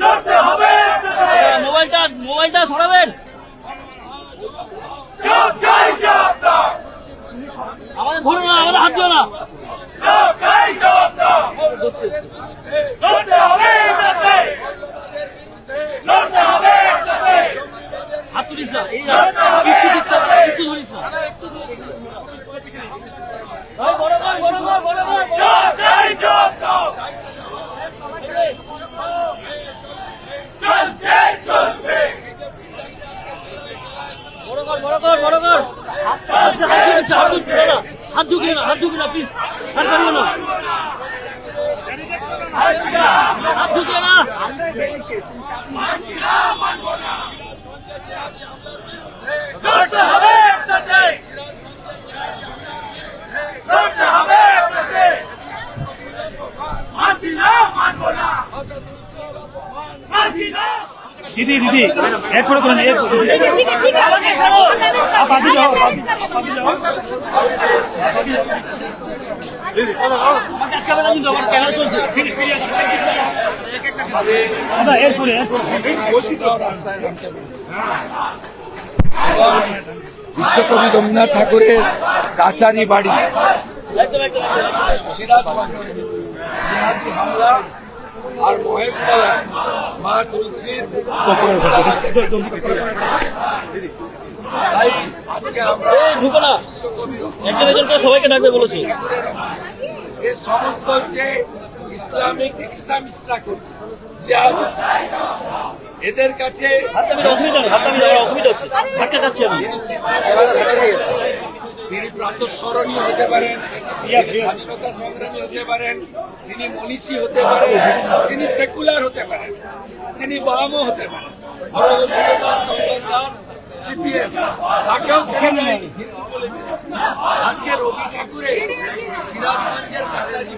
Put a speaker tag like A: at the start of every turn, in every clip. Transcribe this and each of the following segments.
A: লড়তে হবে
B: মোবাইলটা মোবাইলটা সরাবেন। আমাদের ধরো না আমাদের হাত দিও না। হাত তুলিস না এই কিচ্ছু দিস না কিচ্ছু ধরিস না। বড় বড় বড় বড় কর।
A: জব চাই জব দাও চলছে চলবে
B: বড় কর, বড় কর, বড় কর। হাত ঢুকিয়ে ঢুকিয়ে না, হাত ঢুকিয়ে না, ঢুকিয়ে please। হাত বাড়িও না। হাত ঢুকিয়ে না। চলছে।
C: দাদা এরপরে এরপরে
D: বিশ্বকবি রবীন্দ্রনাথ ঠাকুরের কাচারি বাড়ি। সিরাজগঞ্জ হামলা আর মহেশতলা মা তুলসীর তাই আজকে আমরা
B: ঢুকো না। একজন একজন করে সবাইকে ডাকবে বলেছি।
D: এর সমস্ত যে ইসলামিক এক্সট্রামিস্টরা করছে জিহাদ এদের কাছে
B: হচ্ছে।
D: তিনি প্রাতঃস্মরণীয় হতে পারেন স্বাধীনতা সংগ্রামী হতে পারেন তিনি মনীষী হতে পারেন তিনি সেকুলার হতে পারেন। তিনি বামও হতে পারেন। আজকে রবি ঠাকুরের সিরাজগঞ্জের কাছারি।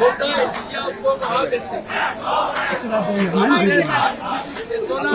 D: গোটা চেতনা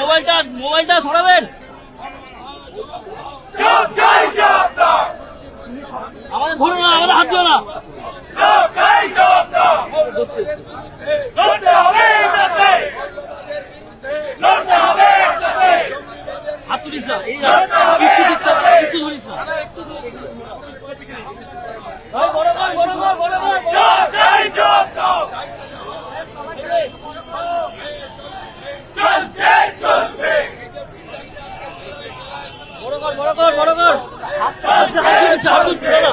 B: মোবাইলটা মোবাইলটা সরাবেন
A: জব চাই জব দাও
B: আমাদের ধরো না আমাদের হাত দিও না
A: জব চাই জব দাও লড়তে হবে একসাথে লড়তে হবে একসাথে
B: হাত তুলিস না এই না কিচ্ছু দিস না কিচ্ছু ধরিস না ভাই, বড় কর, বড় কর, বড় কর, বড় কর।
A: জব চাই জব দাও চলছে চলবে
B: বড় কর, বড় কর, বড় কর। হাত হাত ঢুকিয়ে হাত ঢুকিয়ে না,